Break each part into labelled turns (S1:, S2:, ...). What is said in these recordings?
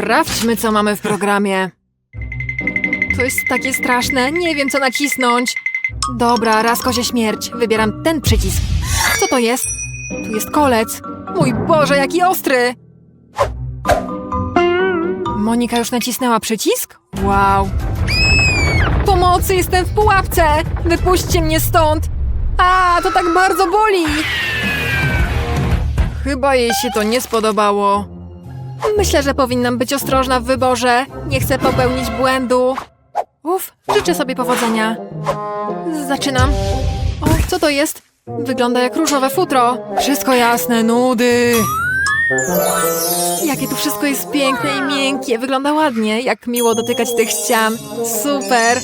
S1: Sprawdźmy, co mamy w programie. To jest takie straszne, nie wiem, co nacisnąć. Dobra, raz kozie śmierć. Wybieram ten przycisk. Co to jest? Tu jest kolec. Mój Boże, jaki ostry! Monika już nacisnęła przycisk? Wow. Pomocy, jestem w pułapce! Wypuśćcie mnie stąd! A, to tak bardzo boli! Chyba jej się to nie spodobało. Myślę, że powinnam być ostrożna w wyborze. Nie chcę popełnić błędu. Uf, życzę sobie powodzenia. Zaczynam. O, co to jest? Wygląda jak różowe futro. Wszystko jasne, nudy. Jakie tu wszystko jest piękne i miękkie. Wygląda ładnie. Jak miło dotykać tych ścian. Super.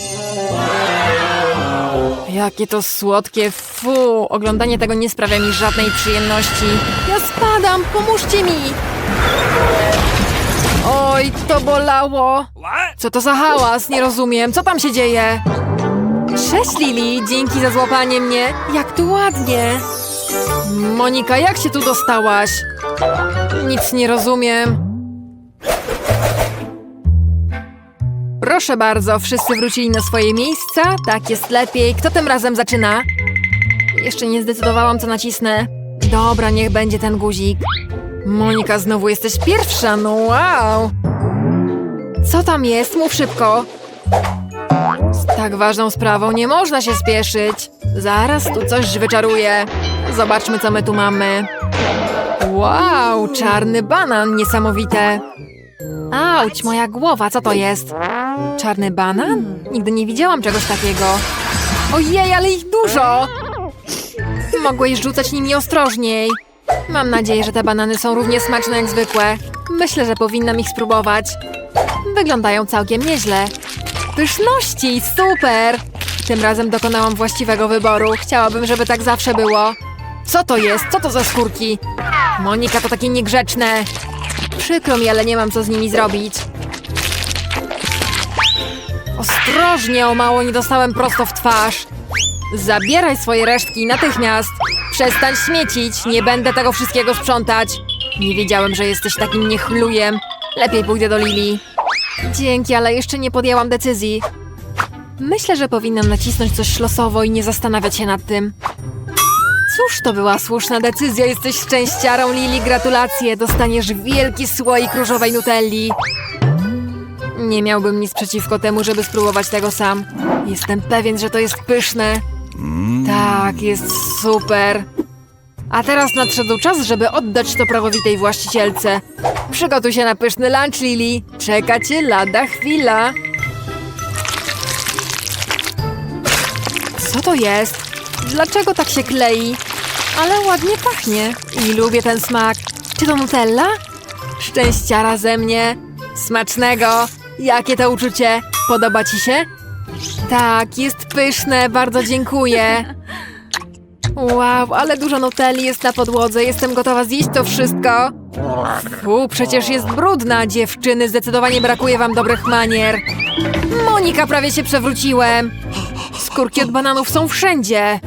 S1: Jakie to słodkie. Fu. Oglądanie tego nie sprawia mi żadnej przyjemności. Ja spadam. Pomóżcie mi. Oj, to bolało. Co to za hałas? Nie rozumiem. Co tam się dzieje? Cześć, Lili. Dzięki za złapanie mnie. Jak tu ładnie. Monika, jak się tu dostałaś? Nic nie rozumiem. Proszę bardzo, wszyscy wrócili na swoje miejsca. Tak jest lepiej. Kto tym razem zaczyna? Jeszcze nie zdecydowałam, co nacisnę. Dobra, niech będzie ten guzik. Monika, znowu jesteś pierwsza, no wow! Co tam jest? Mów szybko. Z tak ważną sprawą nie można się spieszyć. Zaraz tu coś wyczaruję. Zobaczmy, co my tu mamy. Wow, czarny banan, niesamowite. Auć, moja głowa, co to jest? Czarny banan? Nigdy nie widziałam czegoś takiego. Ojej, ale ich dużo! Mogłeś rzucać nimi ostrożniej. Mam nadzieję, że te banany są równie smaczne jak zwykłe. Myślę, że powinnam ich spróbować. Wyglądają całkiem nieźle. Pyszności, super! Tym razem dokonałam właściwego wyboru. Chciałabym, żeby tak zawsze było. Co to jest? Co to za skórki? Monika to takie niegrzeczne. Przykro mi, ale nie mam co z nimi zrobić. Ostrożnie, o mało nie dostałem prosto w twarz. Zabieraj swoje resztki natychmiast. Przestań śmiecić, nie będę tego wszystkiego sprzątać. Nie wiedziałem, że jesteś takim niechlujem. Lepiej pójdę do Lili. Dzięki, ale jeszcze nie podjęłam decyzji. Myślę, że powinnam nacisnąć coś losowo i nie zastanawiać się nad tym. Cóż, to była słuszna decyzja. Jesteś szczęściarą, Lili. Gratulacje. Dostaniesz wielki słoik różowej nutelli. Nie miałbym nic przeciwko temu, żeby spróbować tego sam. Jestem pewien, że to jest pyszne. Tak, jest super. A teraz nadszedł czas, żeby oddać to prawowitej właścicielce. Przygotuj się na pyszny lunch, Lili. Czeka cię lada chwila. Co to jest? Dlaczego tak się klei? Ale ładnie pachnie. I lubię ten smak. Czy to Nutella? Szczęściara ze mnie. Smacznego. Jakie to uczucie? Podoba ci się? Tak, jest pyszne. Bardzo dziękuję. Wow, ale dużo nutelli jest na podłodze. Jestem gotowa zjeść to wszystko. Fu, przecież jest brudna. Dziewczyny, zdecydowanie brakuje wam dobrych manier. Monika, prawie się przewróciłem. Skórki od bananów są wszędzie.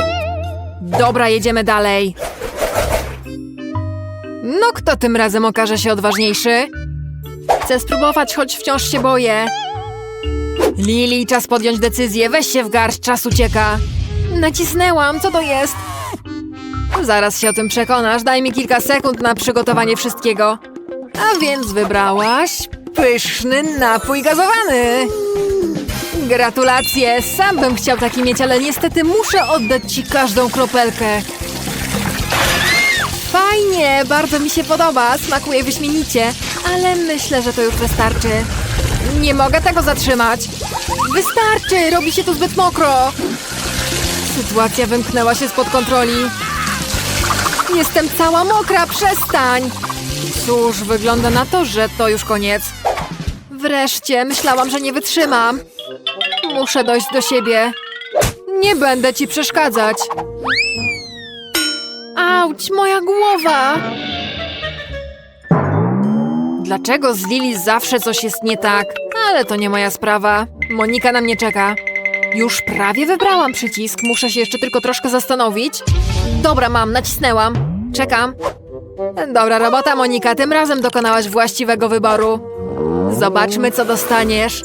S1: Dobra, jedziemy dalej. No, kto tym razem okaże się odważniejszy? Chcę spróbować, choć wciąż się boję. Lili, czas podjąć decyzję. Weź się w garść, czas ucieka. Nacisnęłam, co to jest? Zaraz się o tym przekonasz. Daj mi kilka sekund na przygotowanie wszystkiego. A więc wybrałaś pyszny napój gazowany. Gratulacje! Sam bym chciał taki mieć, ale niestety muszę oddać ci każdą kropelkę. Fajnie, bardzo mi się podoba, smakuje wyśmienicie, ale myślę, że to już wystarczy. Nie mogę tego zatrzymać. Wystarczy, robi się tu zbyt mokro. Sytuacja wymknęła się spod kontroli. Jestem cała mokra, przestań! Cóż, wygląda na to, że to już koniec. Wreszcie, myślałam, że nie wytrzymam. Muszę dojść do siebie. Nie będę ci przeszkadzać. Auć, moja głowa! Dlaczego z Lili zawsze coś jest nie tak? Ale to nie moja sprawa. Monika na mnie czeka. Już prawie wybrałam przycisk. Muszę się jeszcze tylko troszkę zastanowić. Dobra, mam, nacisnęłam. Czekam. Dobra robota, Monika. Tym razem dokonałaś właściwego wyboru. Zobaczmy, co dostaniesz.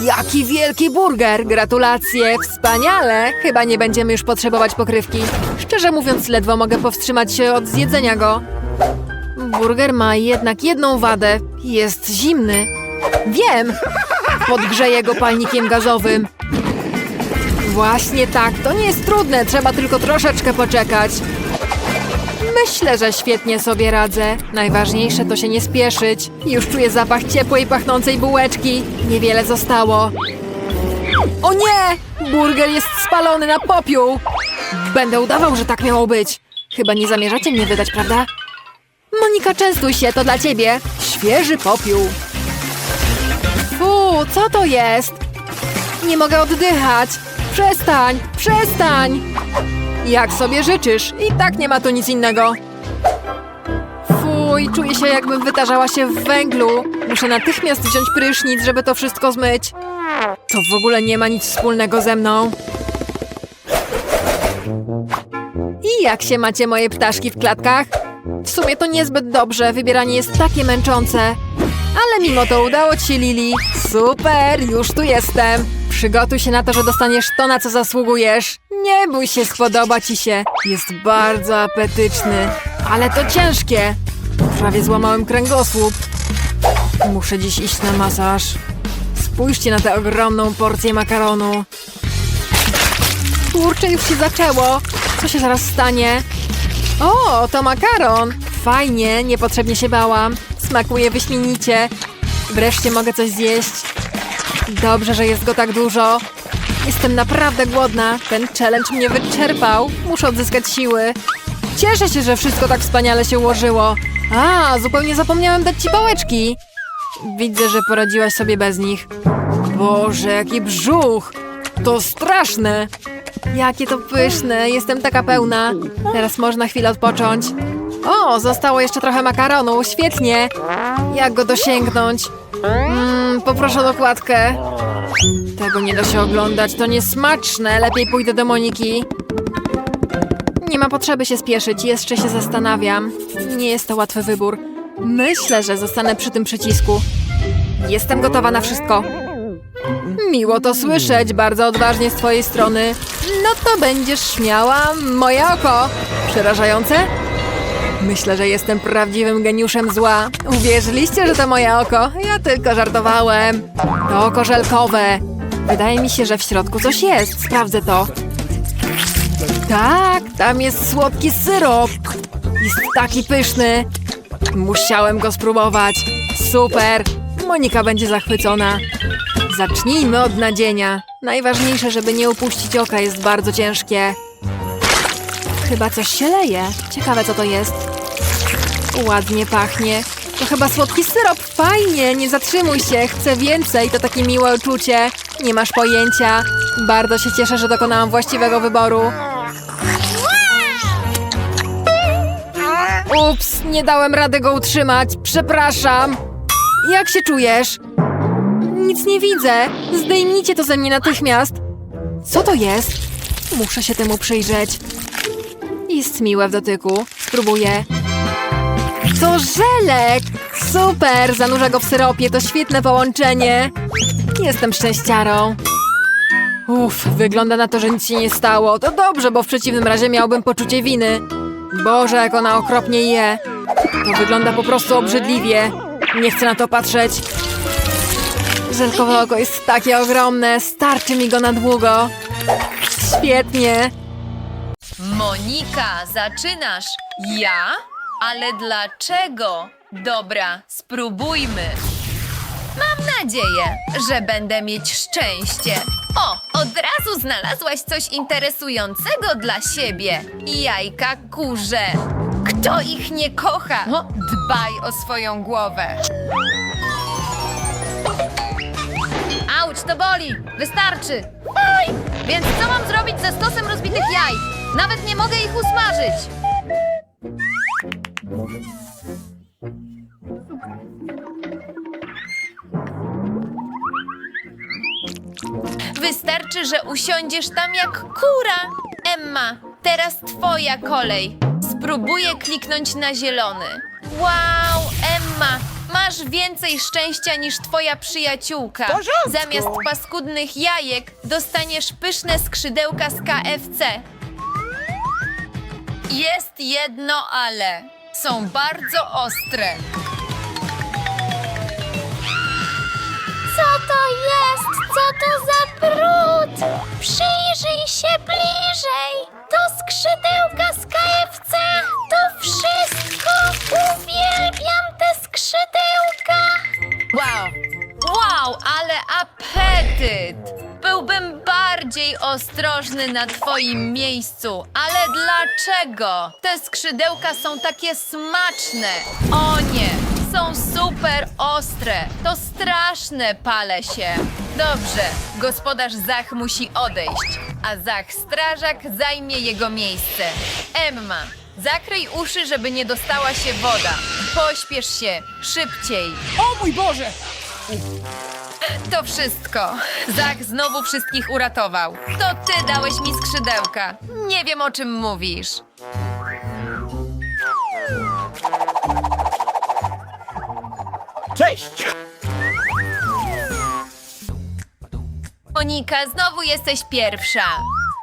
S1: Jaki wielki burger! Gratulacje! Wspaniale! Chyba nie będziemy już potrzebować pokrywki. Szczerze mówiąc, ledwo mogę powstrzymać się od zjedzenia go. Burger ma jednak jedną wadę. Jest zimny. Wiem! Podgrzeję go palnikiem gazowym. Właśnie tak, to nie jest trudne, trzeba tylko troszeczkę poczekać. Myślę, że świetnie sobie radzę. Najważniejsze to się nie spieszyć. Już czuję zapach ciepłej, pachnącej bułeczki. Niewiele zostało. O nie! Burger jest spalony na popiół! Będę udawał, że tak miało być. Chyba nie zamierzacie mnie wydać, prawda? Monika, częstuj się, to dla ciebie. Świeży popiół. Fu, co to jest? Nie mogę oddychać. Przestań, przestań. Jak sobie życzysz, i tak nie ma tu nic innego. Fuj, czuję się jakbym wytarzała się w węglu. Muszę natychmiast wziąć prysznic, żeby to wszystko zmyć. To w ogóle nie ma nic wspólnego ze mną. I jak się macie moje ptaszki w klatkach? W sumie to niezbyt dobrze, wybieranie jest takie męczące. Ale mimo to udało ci się, Lili. Super, już tu jestem. Przygotuj się na to, że dostaniesz to, na co zasługujesz. Nie bój się, spodoba ci się. Jest bardzo apetyczny. Ale to ciężkie. Prawie złamałem kręgosłup. Muszę dziś iść na masaż. Spójrzcie na tę ogromną porcję makaronu. Kurczę, już się zaczęło. Co się zaraz stanie? O, to makaron! Fajnie, niepotrzebnie się bałam. Smakuje wyśmienicie. Wreszcie mogę coś zjeść. Dobrze, że jest go tak dużo. Jestem naprawdę głodna. Ten challenge mnie wyczerpał. Muszę odzyskać siły. Cieszę się, że wszystko tak wspaniale się ułożyło. A, zupełnie zapomniałem dać ci pałeczki. Widzę, że poradziłaś sobie bez nich. Boże, jaki brzuch! To straszne! Jakie to pyszne, jestem taka pełna. Teraz można chwilę odpocząć. O, zostało jeszcze trochę makaronu, świetnie. Jak go dosięgnąć? Mm, poproszę o dokładkę. Tego nie da się oglądać, to niesmaczne. Lepiej pójdę do Moniki. Nie ma potrzeby się spieszyć, jeszcze się zastanawiam. Nie jest to łatwy wybór. Myślę, że zostanę przy tym przycisku. Jestem gotowa na wszystko. Miło to słyszeć, bardzo odważnie z twojej strony. No to będziesz śmiała moje oko. Przerażające? Myślę, że jestem prawdziwym geniuszem zła. Uwierzyliście, że to moje oko? Ja tylko żartowałem. To oko żelkowe. Wydaje mi się, że w środku coś jest. Sprawdzę to. Tak, tam jest słodki syrop. Jest taki pyszny. Musiałem go spróbować. Super. Monika będzie zachwycona. Zacznijmy od nadzienia. Najważniejsze, żeby nie upuścić oka, jest bardzo ciężkie. Chyba coś się leje. Ciekawe, co to jest. Ładnie pachnie. To chyba słodki syrop. Fajnie, nie zatrzymuj się. Chcę więcej. To takie miłe uczucie. Nie masz pojęcia. Bardzo się cieszę, że dokonałam właściwego wyboru. Ups, nie dałem rady go utrzymać. Przepraszam. Jak się czujesz? Nic nie widzę. Zdejmijcie to ze mnie natychmiast. Co to jest? Muszę się temu przyjrzeć. Jest miłe w dotyku. Spróbuję. To żelek! Super! Zanurzę go w syropie. To świetne połączenie. Jestem szczęściarą. Uff, wygląda na to, że nic się nie stało. To dobrze, bo w przeciwnym razie miałbym poczucie winy. Boże, jak ona okropnie je. To wygląda po prostu obrzydliwie. Nie chcę na to patrzeć. Żelkowe oko jest takie ogromne. Starczy mi go na długo. Świetnie.
S2: Monika, zaczynasz. Ja? Ale dlaczego? Dobra, spróbujmy. Mam nadzieję, że będę mieć szczęście. O, od razu znalazłaś coś interesującego dla siebie. Jajka kurze. Kto ich nie kocha? Dbaj o swoją głowę. Auć, to boli! Wystarczy! Oj! Więc co mam zrobić ze stosem rozbitych jaj? Nawet nie mogę ich usmażyć! Wystarczy, że usiądziesz tam jak kura. Emma, teraz twoja kolej. Spróbuję kliknąć na zielony. Wow, Emma, Masz więcej szczęścia niż twoja przyjaciółka.
S3: porządku.
S2: Zamiast paskudnych jajek dostaniesz pyszne skrzydełka z KFC. Jest jedno ale. Są bardzo ostre.
S4: Co to jest? Co to za brud? Przyjrzyj się bliżej. To skrzydełka z KFC. To wszystko. Uwielbiam te skrzydełka.
S2: Wow! Wow, ale apetyt! Ostrożny na twoim miejscu, ale dlaczego? Te skrzydełka są takie smaczne! O nie! Są super ostre! To straszne, palę się! Dobrze, gospodarz Zach musi odejść, a Zach strażak zajmie jego miejsce. Emma, zakryj uszy, żeby nie dostała się woda. Pośpiesz się, szybciej.
S3: O mój Boże!
S2: To wszystko. Zach znowu wszystkich uratował. To ty dałeś mi skrzydełka. Nie wiem o czym mówisz.
S3: Cześć!
S2: Monika, znowu jesteś pierwsza.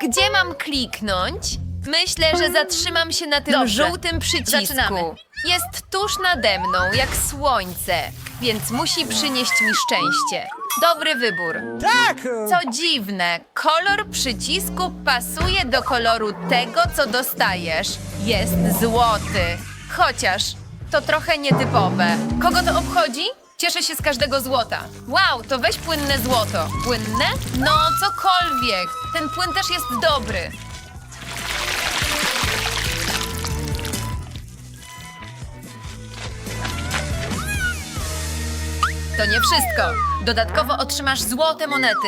S2: Gdzie mam kliknąć? Myślę, że zatrzymam się na tym
S1: Dobrze.
S2: żółtym przycisku.
S1: Zaczynamy.
S2: Jest tuż nade mną, jak słońce, więc musi przynieść mi szczęście. Dobry wybór.
S3: Tak!
S2: Co dziwne, kolor przycisku pasuje do koloru tego, co dostajesz. Jest złoty. Chociaż to trochę nietypowe. Kogo to obchodzi? Cieszę się z każdego złota. Wow, to weź płynne złoto. Płynne? No, cokolwiek. Ten płyn też jest dobry. To nie wszystko. Dodatkowo otrzymasz złote monety.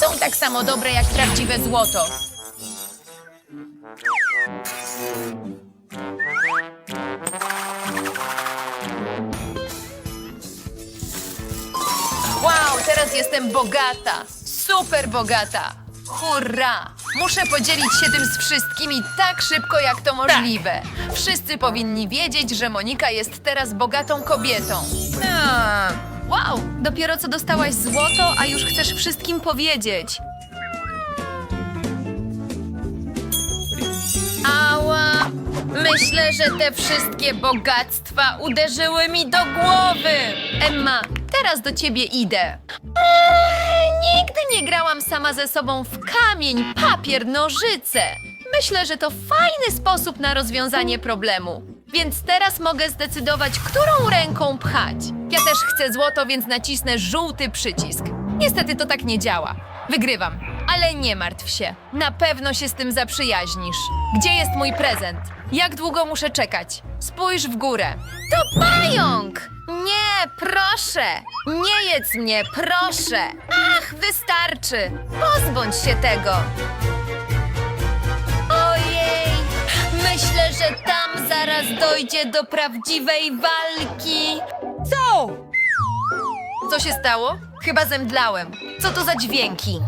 S2: Są tak samo dobre jak prawdziwe złoto. Wow, teraz jestem bogata. Super bogata. Hurra! Muszę podzielić się tym z wszystkimi tak szybko, jak to możliwe. Wszyscy powinni wiedzieć, że Monika jest teraz bogatą kobietą. A, wow, dopiero co dostałaś złoto, a już chcesz wszystkim powiedzieć. Ała! Myślę, że te wszystkie bogactwa uderzyły mi do głowy. Emma, teraz do ciebie idę. Nigdy nie grałam sama ze sobą w kamień, papier, nożyce. Myślę, że to fajny sposób na rozwiązanie problemu. Więc teraz mogę zdecydować, którą ręką pchać. Ja też chcę złoto, więc nacisnę żółty przycisk. Niestety to tak nie działa. Wygrywam. Ale nie martw się. Na pewno się z tym zaprzyjaźnisz. Gdzie jest mój prezent? Jak długo muszę czekać? Spójrz w górę. To pająk! Nie, proszę! Nie jedz mnie, proszę! Ach, wystarczy! Pozbądź się tego! Ojej! Myślę, że tam zaraz dojdzie do prawdziwej walki!
S3: Co?
S2: Co się stało? Chyba zemdlałem. Co to za dźwięki?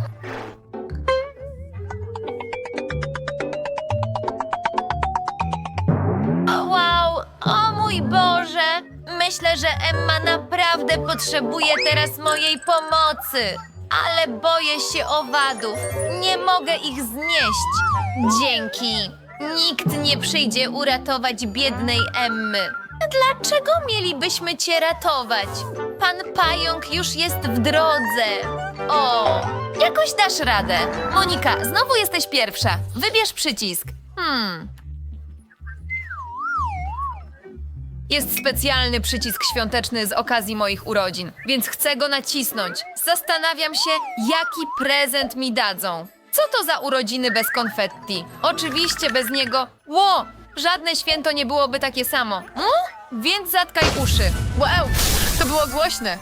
S2: Mój Boże! Myślę, że Emma naprawdę potrzebuje teraz mojej pomocy. Ale boję się owadów. Nie mogę ich znieść. Dzięki. Nikt nie przyjdzie uratować biednej Emmy. Dlaczego mielibyśmy cię ratować? Pan pająk już jest w drodze. O, jakoś dasz radę. Monika, znowu jesteś pierwsza. Wybierz przycisk. Hmm. Jest specjalny przycisk świąteczny z okazji moich urodzin, więc chcę go nacisnąć. Zastanawiam się, jaki prezent mi dadzą. Co to za urodziny bez konfetti? Oczywiście bez niego. Ło! Żadne święto nie byłoby takie samo. Hmm? Więc zatkaj uszy. Wow! To było głośne.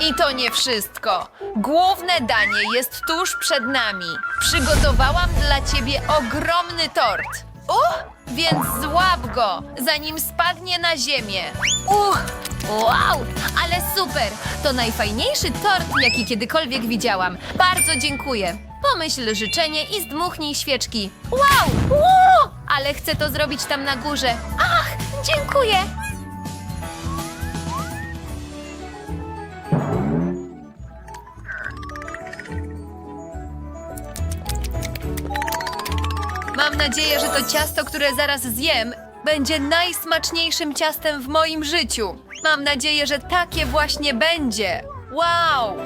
S2: I to nie wszystko. Główne danie jest tuż przed nami. Przygotowałam dla ciebie ogromny tort. O! więc złap go, zanim spadnie na ziemię. Uch! Wow, ale super! To najfajniejszy tort, jaki kiedykolwiek widziałam. Bardzo dziękuję. Pomyśl życzenie i zdmuchnij świeczki. Wow! Wow! Ale chcę to zrobić tam na górze. Ach, dziękuję! Mam nadzieję, że to ciasto, które zaraz zjem, będzie najsmaczniejszym ciastem w moim życiu. Mam nadzieję, że takie właśnie będzie. Wow!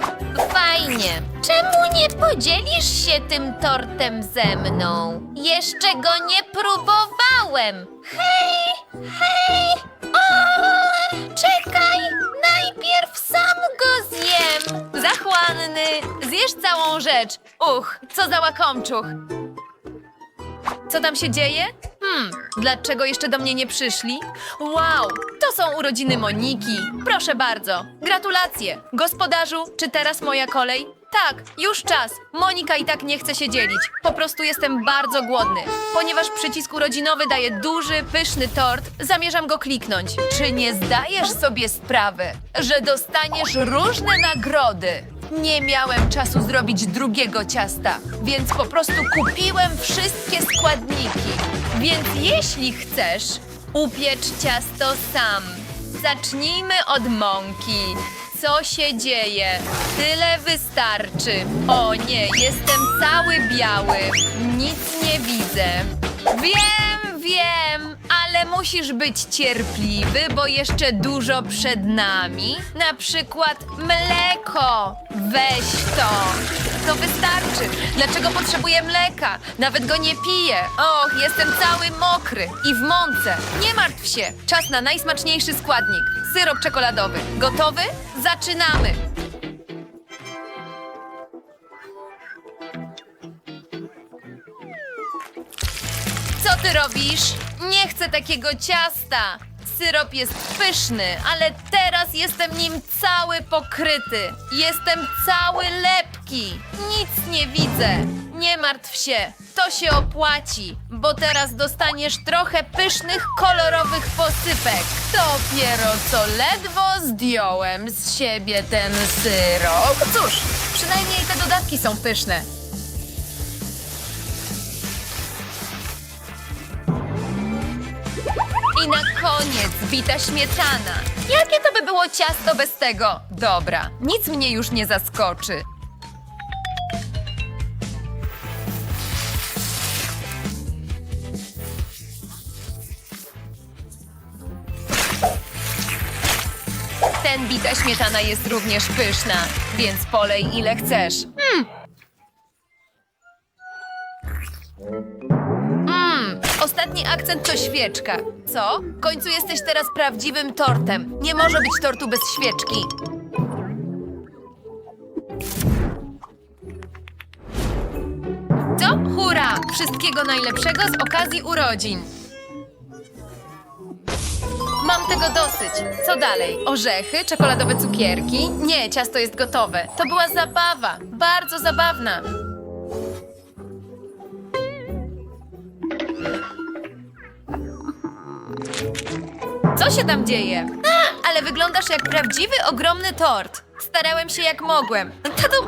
S4: Fajnie. Czemu nie podzielisz się tym tortem ze mną? Jeszcze go nie próbowałem. Hej, hej! O, czekaj! Najpierw sam go zjem.
S2: Zachłanny! Zjesz całą rzecz! Uch, co za łakomczuch! Co tam się dzieje? Hmm, dlaczego jeszcze do mnie nie przyszli? Wow, to są urodziny Moniki. Proszę bardzo. Gratulacje. Gospodarzu, czy teraz moja kolej? Tak, już czas. Monika i tak nie chce się dzielić. Po prostu jestem bardzo głodny. Ponieważ przycisk urodzinowy daje duży, pyszny tort, zamierzam go kliknąć. Czy nie zdajesz sobie sprawy, że dostaniesz różne nagrody? Nie miałem czasu zrobić drugiego ciasta, więc po prostu kupiłem wszystkie składniki. Więc jeśli chcesz, upiecz ciasto sam. Zacznijmy od mąki. Co się dzieje? Tyle wystarczy. O nie, jestem cały biały. Nic nie widzę. Wiem, wiem, ale musisz być cierpliwy, bo jeszcze dużo przed nami. Na przykład mleko. Weź to. To wystarczy. Dlaczego potrzebuję mleka? Nawet go nie piję. Och, jestem cały mokry i w mące. Nie martw się. Czas na najsmaczniejszy składnik. Syrop czekoladowy. Gotowy? Zaczynamy. Co ty robisz? Nie chcę takiego ciasta. Syrop jest pyszny, ale teraz jestem nim cały pokryty. Jestem cały lepki. Nic nie widzę. Nie martw się, to się opłaci, bo teraz dostaniesz trochę pysznych, kolorowych posypek. Dopiero co ledwo zdjąłem z siebie ten syrop. Cóż, przynajmniej te dodatki są pyszne. Koniec bita śmietana. Jakie to by było ciasto bez tego? Dobra, nic mnie już nie zaskoczy. Ten bita śmietana jest również pyszna, więc polej ile chcesz. Mm. Ostatni akcent to świeczka. Co? W końcu jesteś teraz prawdziwym tortem. Nie może być tortu bez świeczki. Co? Hurra! Wszystkiego najlepszego z okazji urodzin. Mam tego dosyć. Co dalej? Orzechy, czekoladowe cukierki? Nie, ciasto jest gotowe. To była zabawa. Bardzo zabawna. Co się tam dzieje? Ale wyglądasz jak prawdziwy, ogromny tort. Starałem się jak mogłem. Tato,